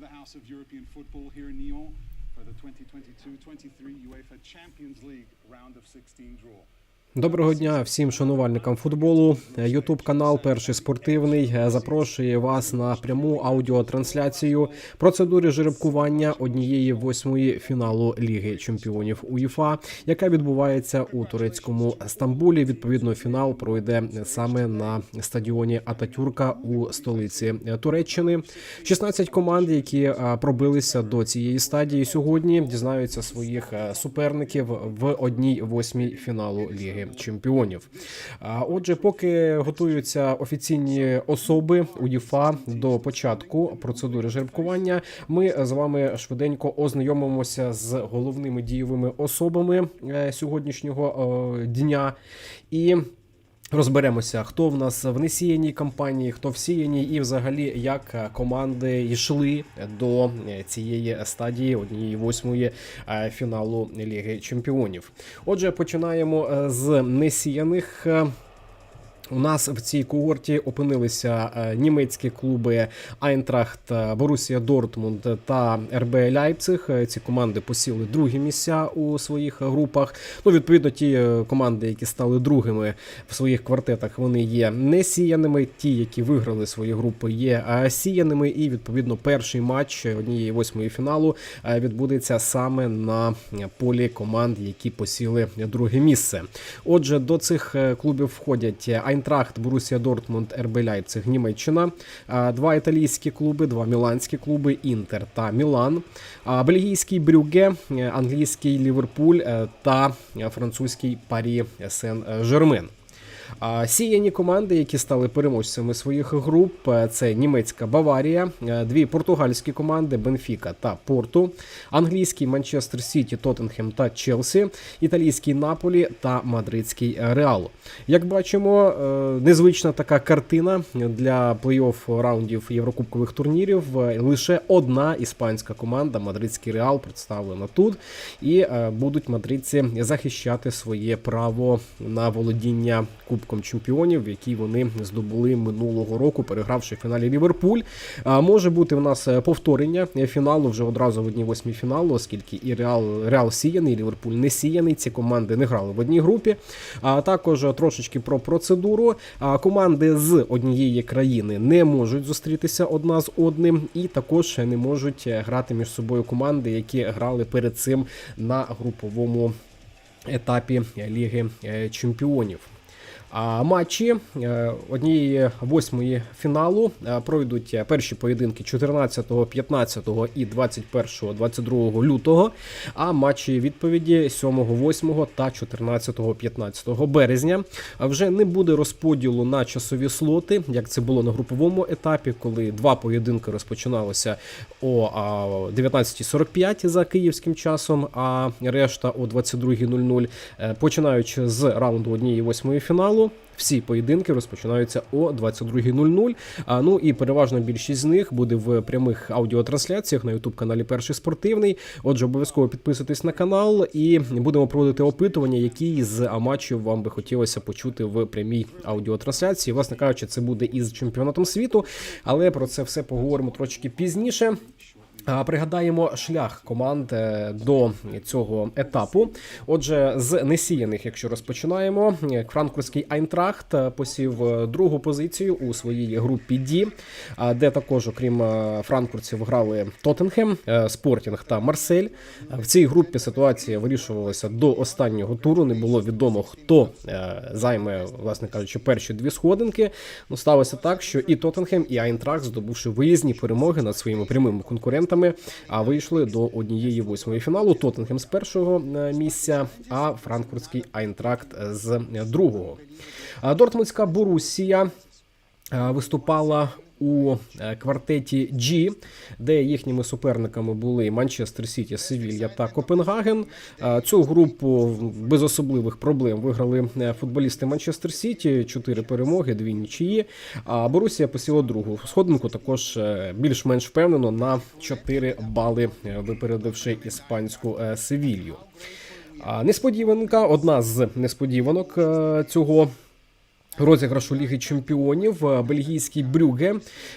the House of European Football here in Nyon for the 2022-23 UEFA Champions League round of 16 draw. Доброго дня всім шанувальникам футболу. Ютуб канал Перший спортивний запрошує вас на пряму аудіотрансляцію процедури жеребкування однієї восьмої фіналу Ліги Чемпіонів УЄФА, яка відбувається у турецькому Стамбулі. Відповідно, фінал пройде саме на стадіоні Ататюрка у столиці Туреччини. 16 команд, які е, пробилися до цієї стадії сьогодні, дізнаються своїх е, суперників в одній восьмій фіналу Ліги Чемпіонів. А отже, поки готуються офіційні особи УЄФА до початку процедури жеребкування, ми з вами швиденько ознайомимося з головними дієвими особами е, сьогоднішнього е, дня і. Розберемося, хто в нас в несіяній кампанії, хто в сіяній, і взагалі як е, команди йшли до е, цієї стадії однієї восьмої е, фіналу Ліги Чемпіонів. Отже, починаємо з несіяних. У нас в цій когорті опинилися е, німецькі клуби Айнтрахт, Борусія Дортмунд та РБ Ляйпциг. Е, Ці команди посіли другі місця у своїх групах. Ну, відповідно, ті е, команди, які стали другими в своїх квартетах, вони є не сіяними. Ті, які виграли свої групи, є сіяними. І відповідно перший матч однієї восьмої фіналу відбудеться саме на полі команд, які посіли друге місце. Отже, до цих клубів входять Айнтрахт, Борусія Дортмунд, РБ Ляйпциг, Німеччина, два італійські клуби, два міланські клуби, Інтер та Мілан, бельгійський Брюге, е, англійський Ліверпуль е, та е, французький Парі Сен-Жермен. Сіяні команди, які стали переможцями своїх груп, е, це німецька Баварія, е, дві португальські команди Бенфіка та Порту, англійський Манчестер Сіті, Тоттенхем та Челсі, італійський Наполі та мадридський Реал. Як бачимо, е, незвична така картина для плей-офф раундів єврокубкових турнірів. Е, Лише одна іспанська команда, мадридський Реал, представлена тут, і е, будуть мадридці захищати своє право на володіння Кубком чемпіонів, який вони здобули минулого року, перегравши в фіналі Ліверпуль. А, Може бути в нас е, повторення фіналу вже одразу в одній восьмій фіналу, оскільки і Реал, Реал сіяний, і Ліверпуль не сіяний. Ці команди не грали в одній групі. А також е, трошечки про процедуру. А, Команди з однієї країни не можуть зустрітися одна з одним, і також не можуть е, грати між собою команди, які грали перед цим на груповому етапі Ліги Чемпіонів. Матчі е, однієї восьмої фіналу е, пройдуть е, перші поєдинки 14, 15 і 21, 22 лютого. А матчі відповіді 7, 8 та 14, 15 березня. Вже не буде розподілу на часові слоти, як це було на груповому етапі, коли два поєдинки розпочиналися о а, 19.45 за київським часом, а решта о 22.00, Е, починаючи з раунду однієї восьмої фіналу. Всі поєдинки розпочинаються о 22.00. А ну і переважна більшість з них буде в прямих аудіотрансляціях на youtube каналі Перший спортивний. Отже, обов'язково підписуйтесь на канал і будемо проводити опитування, які з матчів вам би хотілося почути в прямій аудіотрансляції. Власне кажучи, це буде із чемпіонатом світу, але про це все поговоримо трошки пізніше. Пригадаємо шлях команд е, до цього етапу. Отже, з несіяних, якщо розпочинаємо, е, франкфуртський Айнтрахт е, посів другу позицію у своїй групі Ді, де також, окрім франкфуртців, грали Тоттенхем, Спортінг та Марсель. В цій групі ситуація вирішувалася до останнього туру. Не було відомо, хто займе, власне кажучи, перші дві сходинки. Ну, сталося так, що і Тоттенхем, і Айнтрахт, здобувши виїзні перемоги над своїми прямими конкурентами, а вийшли до однієї восьмої фіналу. Тоттенхем з першого е, місця, а франкфуртський Айнтракт з е, другого. А Дортмундська Борусія е, виступала у е, квартеті G, де їхніми суперниками були Манчестер Сіті, Севілья та Копенгаген. Е, Цю групу без особливих проблем виграли е, футболісти Манчестер Сіті. Чотири перемоги, дві нічиї. А Борусія посіла другу сходинку, також більш-менш впевнено на 4 бали, випередивши іспанську Севілью. Несподіванка, одна з несподіванок цього розіграшу Ліги Чемпіонів е, бельгійський Брюге,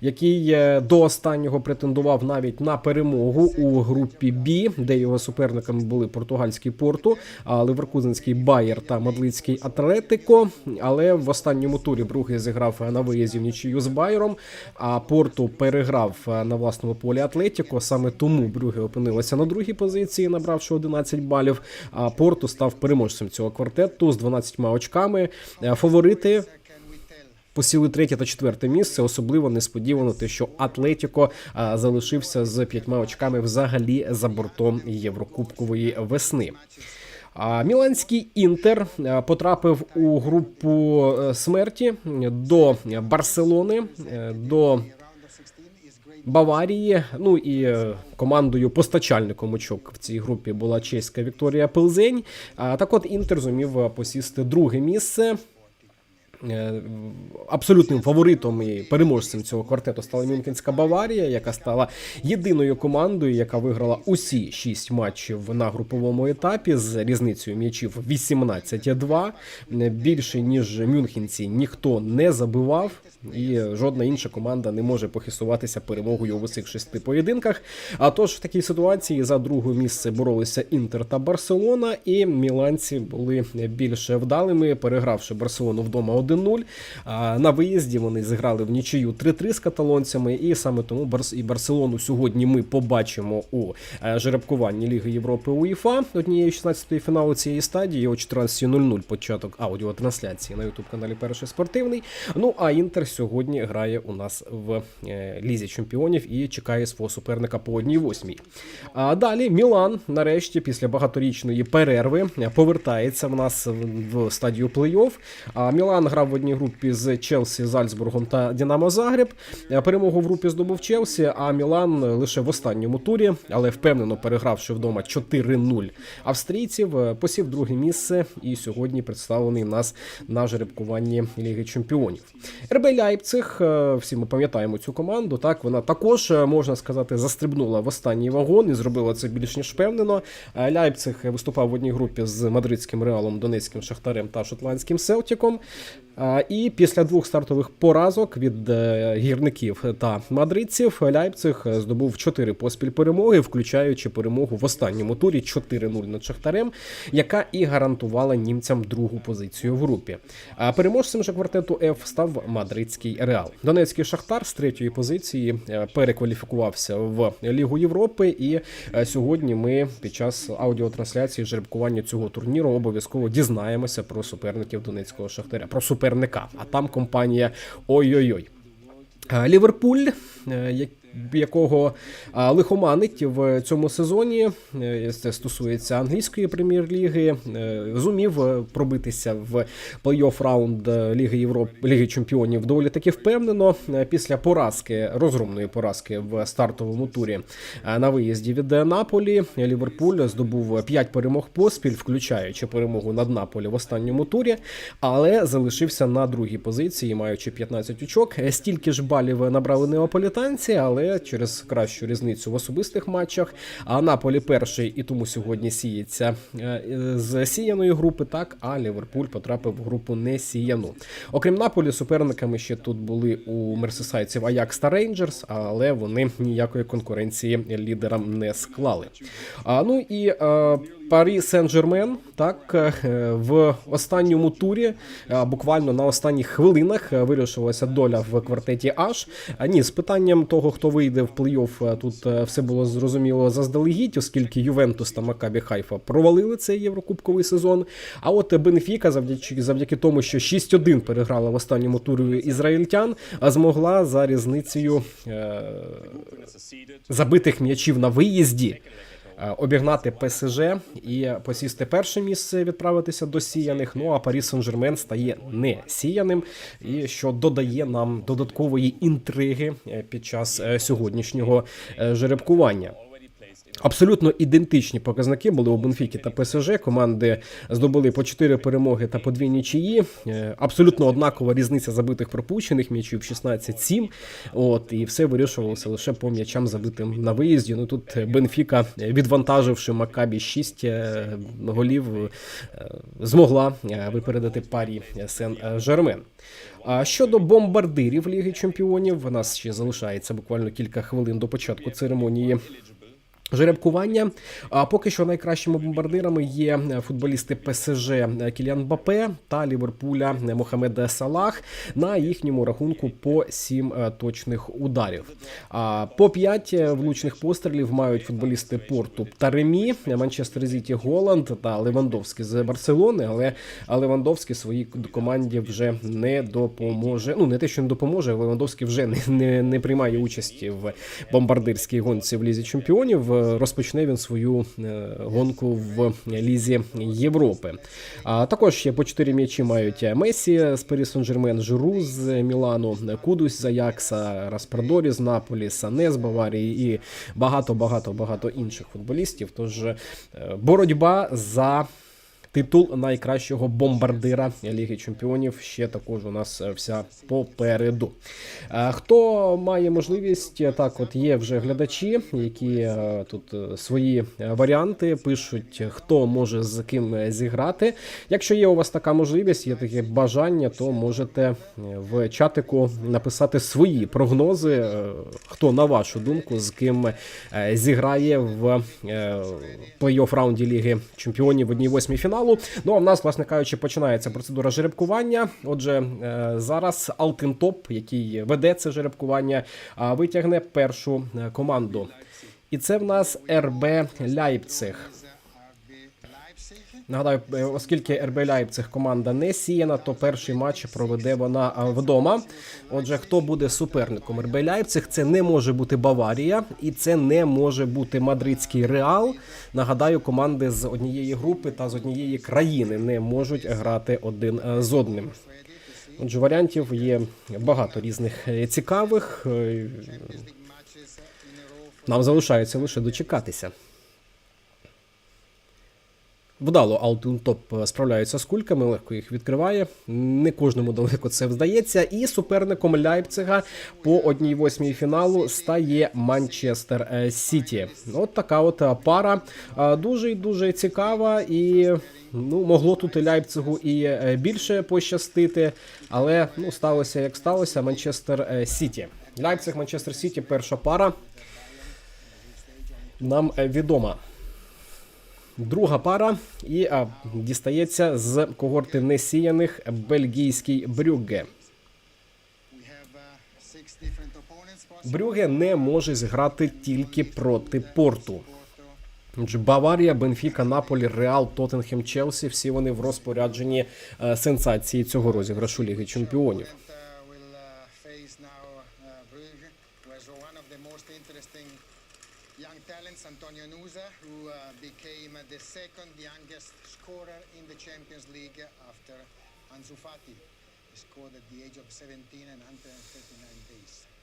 який е, до останнього претендував навіть на перемогу у групі Б, де його суперниками були португальський Порту, а Леверкузенський Байер та Мадридський Атлетико. Але в останньому турі Брюге зіграв на виїзді в нічию з Байером. А Порту переграв е, на власному полі Атлетіко. Саме тому Брюге опинилося на другій позиції, набравши 11 балів. А Порту став переможцем цього квартету з 12 очками. Е, Фаворити посіли третє та четверте місце. Особливо несподівано те, що Атлетіко залишився з п'ятьма очками взагалі за бортом Єврокубкової весни. Міланський інтер потрапив у групу е, смерті до Барселони, е, до Баварії. Ну і е, командою постачальником очок в цій групі була чеська Вікторія Пилзень. Так от інтер зумів посісти друге місце. Е, Абсолютним фаворитом і переможцем цього квартету стала Мюнхенська Баварія, яка стала єдиною командою, яка виграла усі шість матчів на груповому етапі з різницею м'ячів 18-2. Е, Більше ніж мюнхенці ніхто не забивав, і жодна інша команда не може похисуватися перемогою в усіх шести поєдинках. А тож в такій ситуації за друге місце боролися Інтер та Барселона, і міланці були більше вдалими, перегравши Барселону вдома 1-0. На виїзді вони зіграли в нічию 3-3 з каталонцями, і саме тому і Барселону сьогодні ми побачимо у е, жеребкуванні Ліги Європи УЄФА однієї 16-ї фіналу цієї стадії о 14.00 початок аудіотрансляції на ютуб каналі Перший спортивний. Ну а Інтер сьогодні грає у нас в е, Лізі Чемпіонів і чекає свого суперника по 1-8. А далі Мілан, нарешті, після багаторічної перерви, е, повертається в нас в- в стадію плей-офф. А Мілан грав в одній групі з Челсі, Зальцбургом та Дінамо Загреб. Е, Перемогу в групі здобув Челсі, а Мілан лише в останньому турі, але впевнено перегравши вдома 4-0 австрійців, е, посів друге місце і сьогодні представлений нас на жеребкуванні Ліги Чемпіонів. РБ Ляйпциг, е, всі ми пам'ятаємо цю команду. Так вона також можна сказати застрибнула в останній вагон і зробила це більш ніж впевнено. Ляйпциг виступав в одній групі з мадридським реалом, донецьким шахтарем та шотландським Селтіком. І після двох стартових поразок від е, гірників та мадридців Ляйпциг е, здобув чотири поспіль перемоги, включаючи перемогу в останньому турі 4-0 над Шахтарем, яка і гарантувала німцям другу позицію в групі. А переможцем же квартету F став мадридський Реал. Донецький Шахтар з третьої позиції е, перекваліфікувався в Лігу Європи. І сьогодні ми під час аудіотрансляції жеребкування цього турніру обов'язково дізнаємося про суперників Донецького Шахтаря, про суперника. А там компанія ой-ой-ой. Е, Ліверпуль, е, якого лихоманить в цьому сезоні, е, це стосується англійської прем'єр-ліги, е, зумів е, пробитися в плей-офф раунд Ліги Європи Ліги Чемпіонів доволі таки впевнено. Після поразки, розгромної поразки в стартовому турі на виїзді від Наполі, Ліверпуль здобув 5 перемог поспіль, включаючи перемогу над Наполі в останньому турі, але залишився на другій позиції, маючи 15 очок. Стільки ж балів набрали неаполітанці, але через кращу різницю в особистих матчах. А Наполі перший і тому сьогодні сіється е, з сіяної групи, так а Ліверпуль потрапив в групу несіяну. Окрім Наполі, суперниками ще тут були у мерсисайців Аякс та Рейнджерс, але вони ніякої конкуренції лідерам не склали. А ну і е, Парі Сен-Жермен, так е, в останньому турі, е, буквально на останніх хвилинах е, вирішилася доля в квартеті H. А ні, з питанням того, хто вийде в плей-офф, тут все було зрозуміло заздалегідь, оскільки Ювентус та Макабі Хайфа провалили цей єврокубковий сезон. А от Бенфіка, завдяки завдяки тому, що 6-1 переграла в останньому турі ізраїльтян, змогла за різницею е, забитих м'ячів на виїзді. Е, Обігнати ПСЖ і посісти перше місце, відправитися до сіяних. Ну а Парі Сен-Жермен стає не сіяним, і що додає нам додаткової інтриги е, під час е, сьогоднішнього жеребкування. Абсолютно ідентичні показники були у Бенфіки та ПСЖ. Команди здобули по 4 перемоги та по 2 нічиї. Е, Абсолютно однакова різниця забитих пропущених м'ячів 16-7. От і все вирішувалося лише по м'ячам забитим на виїзді. Ну тут Бенфіка, відвантаживши Макабі 6 е, голів, е, змогла випередити парі Сен-Жермен. А щодо бомбардирів Ліги Чемпіонів, у нас ще залишається буквально кілька хвилин до початку церемонії. Жеребкування. А поки що найкращими бомбардирами є футболісти ПСЖ Кіліан Бапе та Ліверпуля Мохамед Салах на їхньому рахунку по 7 точних ударів. А по 5 влучних пострілів мають футболісти Порту та Ремі, Манчестер Сіті Голланд та Левандовський з Барселони. Але Левандовський своїй команді вже не допоможе. Ну не те, що не допоможе, Левандовський вже не, не, не приймає участі в бомбардирській гонці в лізі чемпіонів. Розпочне він свою е, гонку в лізі Європи. А також ще по 4 м'ячі мають Месі з Парі Сан-Жермен, Жиру з Мілану, Кудусь з Аякса, Распрадорі з Наполі, Сане з Баварії і багато, багато, багато інших футболістів. Тож е, боротьба за. Титул найкращого бомбардира Ліги Чемпіонів ще також у нас е, вся попереду. Е, Хто має можливість, е, так от є вже глядачі, які тут свої варіанти пишуть, хто може з ким зіграти. Якщо є у вас така можливість, є таке бажання, то можете в чатику написати свої прогнози, хто на вашу думку з ким зіграє в плей-офф раунді Ліги Чемпіонів в 1-8 фіналу. Ну а в нас, власне кажучи, починається процедура жеребкування. Отже, е, зараз Алтинтоп, який веде це жеребкування, витягне першу е, команду. І це в нас РБ Ляйпциг. Нагадаю, е, оскільки РБ Ляйпциг команда не сіяна, то перший матч проведе вона вдома. Отже, хто буде суперником РБ Ляйпциг, це не може бути Баварія і це не може бути мадридський Реал. Нагадаю, команди з однієї групи та з однієї країни не можуть грати один е, з одним. Отже, варіантів є багато різних е, цікавих. Е, Нам залишається лише дочекатися. Вдало Алтунтоп справляється з кульками, легко їх відкриває. Не кожному далеко це вдається. І суперником Ляйпцига по одній восьмій фіналу стає Манчестер е, Сіті. От така от е, пара е, дуже і дуже цікава. І ну могло тут і Ляйпцигу і більше пощастити, але ну сталося як сталося. Манчестер Сіті. Ляйпциг, Манчестер Сіті, перша пара. Нам відома. Друга пара і а, дістається з когорти несіяних бельгійський Брюгге. Брюгге не може зіграти тільки проти порту. Баварія, Бенфіка, Наполі, Реал, Тоттенхем, Челсі. Всі вони в розпорядженні е, сенсації цього розіграшу Ліги Чемпіонів. Young Antonio Nusa, who uh, became the second youngest scorer in the Champions League after Ansu Fati. He scored at the age of 17 and 139 days.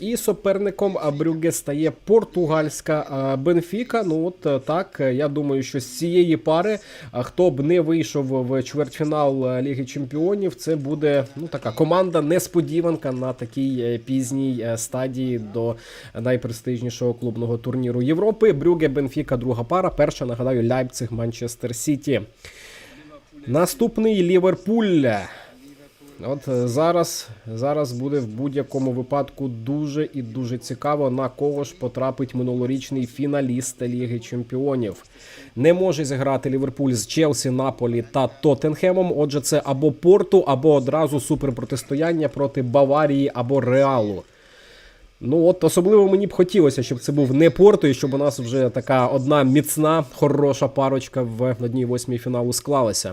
І суперником а, Брюгге стає португальська Бенфіка. Ну от е, так, е, я думаю, що з цієї пари, хто б не вийшов в чвертьфінал е, Ліги Чемпіонів, це буде ну така команда несподіванка на такій пізній стадії до найпрестижнішого клубного турніру Європи. Брюгге, Бенфіка, друга пара. Перша нагадаю Ляйпциг, Манчестер Сіті. Наступний Ліверпуль. От е, зараз, зараз буде в будь-якому випадку дуже і дуже цікаво, на кого ж потрапить минулорічний фіналіст Ліги Чемпіонів. Не може зіграти Ліверпуль з Челсі, Наполі та Тоттенхемом. Отже, це або Порту, або одразу суперпротистояння проти Баварії або Реалу. Ну от особливо мені б хотілося, щоб це був не Порту, і щоб у нас вже така одна міцна, хороша парочка в одній восьмій фіналу склалася.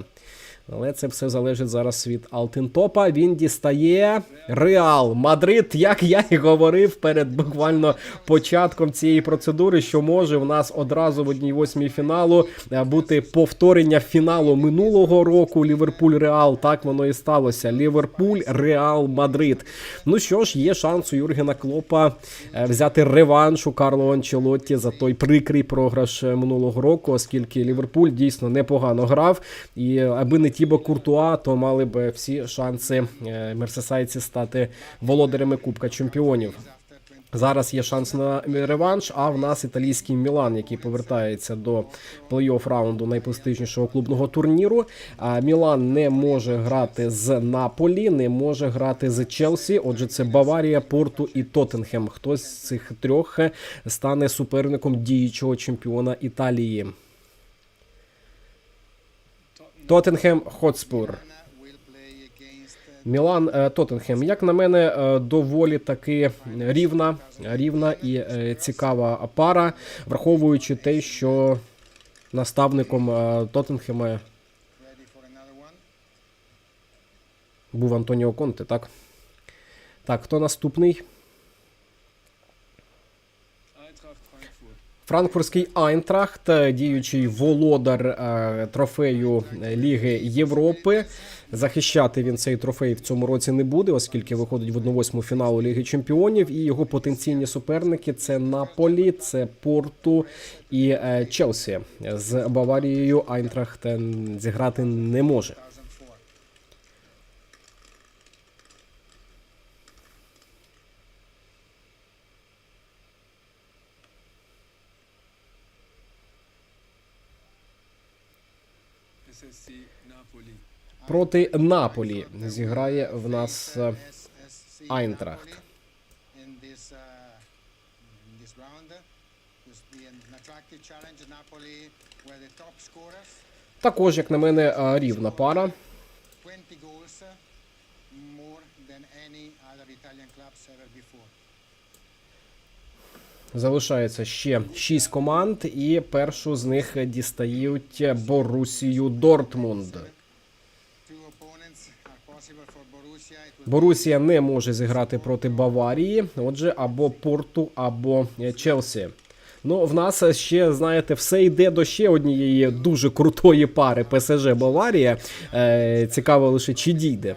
Але це все залежить зараз від Алтинтопа. Він дістає Реал Мадрид, як я і говорив перед буквально початком цієї процедури, що може в нас одразу в одній восьмій фіналу е, бути повторення фіналу минулого року. Ліверпуль Реал. Так воно і сталося. Ліверпуль Реал Мадрид. Ну що ж, є шанс у Юргена Клопа е, взяти реванш у Карло Анчелотті за той прикрий програш е, минулого року, оскільки Ліверпуль дійсно непогано грав. І аби не Тібо Куртуа, то мали б всі шанси е, мерсесайці стати володарями Кубка Чемпіонів. Зараз є шанс на реванш. А в нас італійський Мілан, який повертається до плей-офф раунду найпрестижнішого клубного турніру. А Мілан не може грати з Наполі, не може грати з Челсі. Отже, це Баварія, Порту і Тоттенхем. Хтось з цих трьох стане суперником діючого чемпіона Італії. Тоттенхем Хотспур. Мілан е, Тоттенхем. Як на мене, е, доволі таки рівна, рівна і е, цікава пара, враховуючи те, що наставником Тоттенхема був Антоніо Конте, так? Так, хто наступний? Франкфуртський Айнтрахт, е, діючий володар е, трофею е, Ліги Європи. Захищати він цей трофей в цьому році не буде, оскільки виходить в 1-8 фіналу Ліги Чемпіонів. І його потенційні суперники це Наполі, це Порту і Челсі. З Баварією Айнтрахт зіграти не може. Challenge. Napoli were the top scorers, також, як на мене, е, рівна пара. 20 goals, more than any other Italian clubs ever before. Залишається ще шість команд, і першу з них дістають Борусію Дортмунд. Борусія не може зіграти проти Баварії. Отже, або Порту, або Челсі. Ну, в нас ще, знаєте, все йде до ще однієї дуже крутої пари ПСЖ Баварія. Е, цікаво лише чи дійде.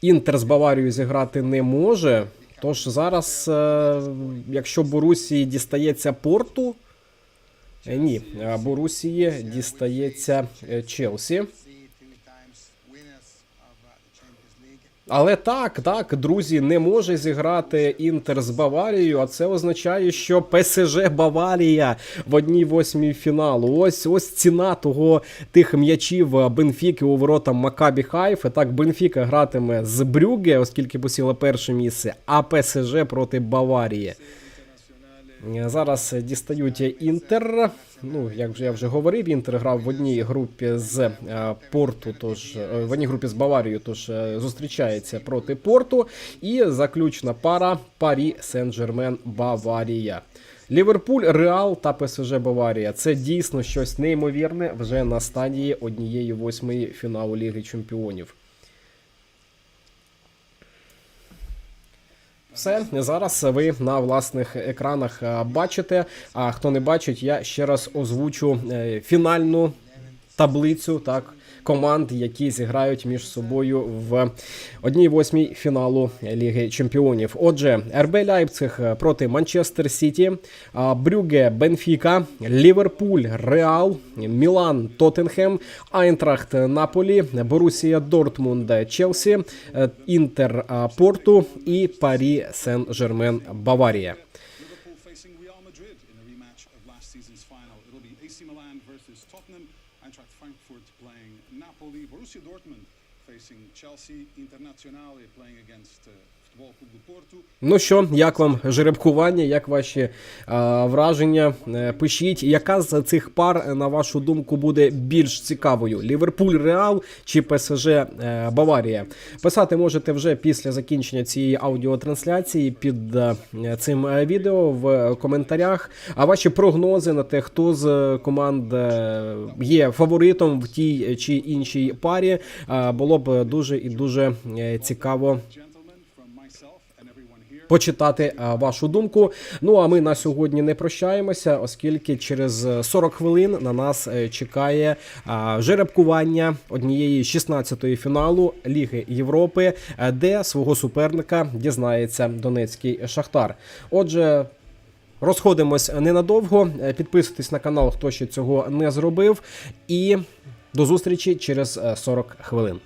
Інтер з Баварією зіграти не може. Тож зараз, е, якщо Борусії дістається Порту, е, ні, Борусії дістається е, Челсі. Але так, так, друзі, не може зіграти Інтер з Баварією, а це означає, що ПСЖ Баварія в одній восьмій фіналу. Ось ось ціна того тих м'ячів Бенфіки у ворота Макабі Хайф. Так, Бенфіка гратиме з Брюге, оскільки посіла перше місце, а ПСЖ проти Баварії. Зараз дістають Інтер. Ну, як вже я вже говорив, Інтер грав в одній групі з е, Порту, тож е, в одній групі з Баварією, тож е, зустрічається проти Порту. І заключна пара Парі Сен-Жермен Баварія. Ліверпуль, Реал та ПСЖ Баварія. Це дійсно щось неймовірне вже на стадії однієї восьмої фіналу Ліги Чемпіонів. Все зараз ви на власних екранах е, бачите. А хто не бачить, я ще раз озвучу е, фінальну таблицю так команд, які зіграють між собою в одній восьмій фіналу Ліги Чемпіонів. Отже, РБ Лейпциг проти Манчестер Сіті, Брюге, Бенфіка, Ліверпуль, Реал, Мілан, Тоттенхем, Айнтрахт, Наполі, Борусія Дортмунд, Челсі, е, Інтер Порту і Парі Сен-Жермен Баварія. Chelsea, Internazionale playing against uh, Ну що, як вам жеребкування, як ваші е, враження? Е, Пишіть, яка з цих пар, е, на вашу думку, буде більш цікавою: Ліверпуль Реал чи ПСЖ е, Баварія? Писати можете вже після закінчення цієї аудіотрансляції під е, цим е, відео в коментарях. А ваші прогнози на те, хто з команд є фаворитом в тій чи іншій парі, е, було б дуже і дуже цікаво почитати вашу думку. Ну а ми на сьогодні не прощаємося, оскільки через е, 40 хвилин на нас е, чекає жеребкування однієї 16-ї фіналу Ліги Європи, е, де свого суперника дізнається Донецький Шахтар. Отже. Розходимось ненадовго. Е, Підписуйтесь на канал, хто ще цього не зробив. І до зустрічі через е, 40 хвилин.